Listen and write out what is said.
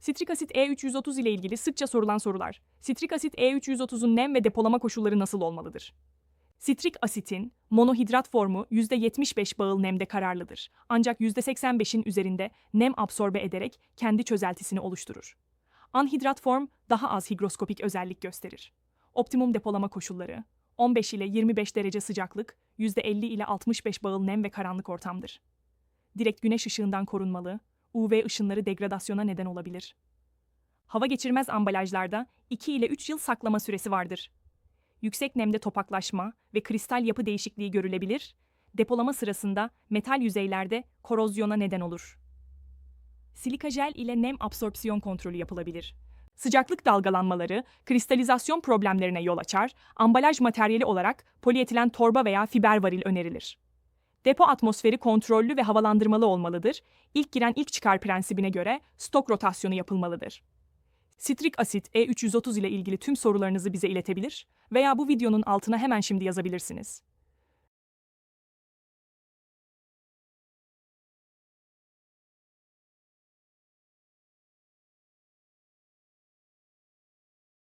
Sitrik asit E330 ile ilgili sıkça sorulan sorular. Sitrik asit E330'un nem ve depolama koşulları nasıl olmalıdır? Sitrik asitin monohidrat formu %75 bağıl nemde kararlıdır. Ancak %85'in üzerinde nem absorbe ederek kendi çözeltisini oluşturur. Anhidrat form daha az higroskopik özellik gösterir. Optimum depolama koşulları 15 ile 25 derece sıcaklık, %50 ile 65 bağıl nem ve karanlık ortamdır. Direkt güneş ışığından korunmalı, UV ışınları degradasyona neden olabilir. Hava geçirmez ambalajlarda 2 ile 3 yıl saklama süresi vardır. Yüksek nemde topaklaşma ve kristal yapı değişikliği görülebilir, depolama sırasında metal yüzeylerde korozyona neden olur. Silika jel ile nem absorpsiyon kontrolü yapılabilir. Sıcaklık dalgalanmaları, kristalizasyon problemlerine yol açar, ambalaj materyali olarak polietilen torba veya fiber varil önerilir. Depo atmosferi kontrollü ve havalandırmalı olmalıdır. İlk giren ilk çıkar prensibine göre stok rotasyonu yapılmalıdır. Sitrik asit E330 ile ilgili tüm sorularınızı bize iletebilir veya bu videonun altına hemen şimdi yazabilirsiniz.